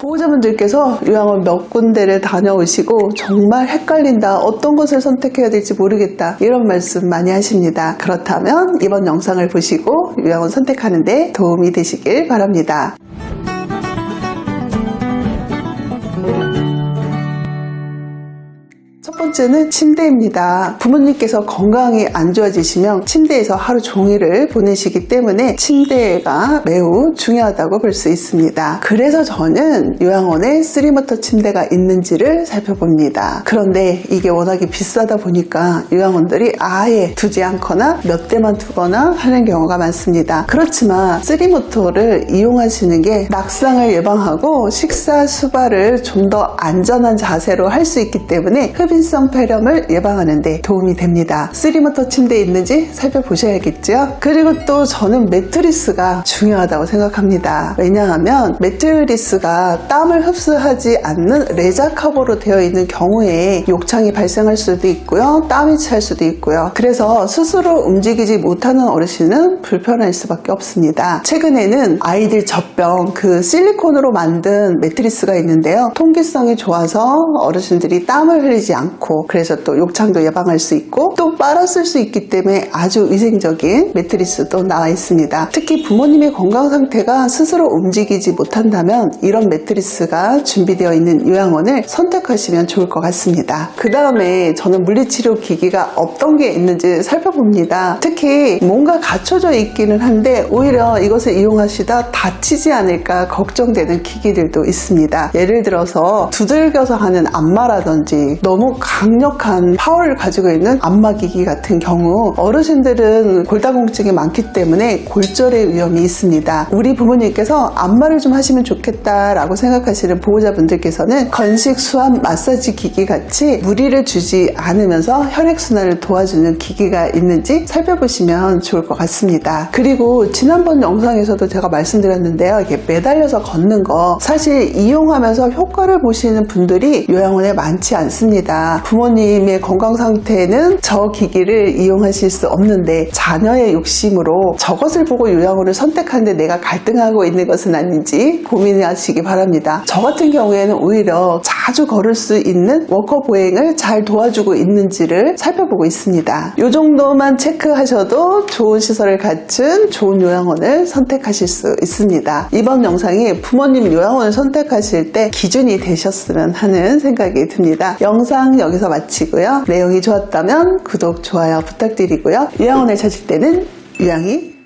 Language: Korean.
보호자분들께서 요양원 몇 군데를 다녀오시고 정말 헷갈린다. 어떤 것을 선택해야 될지 모르겠다. 이런 말씀 많이 하십니다. 그렇다면 이번 영상을 보시고 요양원 선택하는데 도움이 되시길 바랍니다. 첫 번째는 침대입니다. 부모님께서 건강이 안 좋아지시면 침대에서 하루 종일을 보내시기 때문에 침대가 매우 중요하다고 볼 수 있습니다. 그래서 저는 요양원에 쓰리모터 침대가 있는지를 살펴봅니다. 그런데 이게 워낙에 비싸다 보니까 요양원들이 아예 두지 않거나 몇 대만 두거나 하는 경우가 많습니다. 그렇지만 쓰리모터를 이용하시는 게 낙상을 예방하고 식사 수발을 좀 더 안전한 자세로 할 수 있기 때문에 흡 인성 폐렴을 예방하는 데 도움이 됩니다. 쓰리모터 침대에 있는지 살펴보셔야겠죠. 그리고 또 저는 매트리스가 중요하다고 생각합니다. 왜냐하면 매트리스가 땀을 흡수하지 않는 레자 커버로 되어 있는 경우에 욕창이 발생할 수도 있고요. 땀이 찰 수도 있고요. 그래서 스스로 움직이지 못하는 어르신은 불편할 수밖에 없습니다. 최근에는 아이들 젖병 그 실리콘으로 만든 매트리스가 있는데요. 통기성이 좋아서 어르신들이 땀을 흘리지 않고 그래서 또 욕창도 예방할 수 있고 또쓸수 있기 때문에 아주 위생적인 매트리스도 나와 있습니다. 특히 부모님의 건강 상태가 스스로 움직이지 못한다면 이런 매트리스가 준비되어 있는 요양원을 선택하시면 좋을 것 같습니다. 그 다음에 저는 물리치료 기기가 어떤 게 있는지 살펴봅니다. 특히 뭔가 갖춰져 있기는 한데 오히려 이것을 이용하시다 다치지 않을까 걱정되는 기기들도 있습니다. 예를 들어서 두들겨서 하는 안마라든지 너무 강력한 파워를 가지고 있는 안마기기 같은 경우 어르신들은 골다공증이 많기 때문에 골절의 위험이 있습니다. 우리 부모님께서 안마를 좀 하시면 좋겠다라고 생각하시는 보호자분들께서는 건식 수압 마사지 기기 같이 무리를 주지 않으면서 혈액순환을 도와주는 기기가 있는지 살펴보시면 좋을 것 같습니다. 그리고 지난번 영상에서도 제가 말씀드렸는데요. 이게 매달려서 걷는 거 사실 이용하면서 효과를 보시는 분들이 요양원에 많지 않습니다. 부모님의 건강 상태는 저 기기를 이용하실 수 없는데 자녀의 욕심으로 저것을 보고 요양원을 선택하는데 내가 갈등하고 있는 것은 아닌지 고민하시기 바랍니다. 저 같은 경우에는 오히려 자주 걸을 수 있는 워커 보행을 잘 도와주고 있는지를 살펴보고 있습니다. 이 정도만 체크하셔도 좋은 시설을 갖춘 좋은 요양원을 선택하실 수 있습니다. 이번 영상이 부모님 요양원을 선택하실 때 기준이 되셨으면 하는 생각이 듭니다. 영상 여기서 마치고요. 내용이 좋았다면 구독, 좋아요 부탁드리고요. 요양원을 찾을 때는 유양이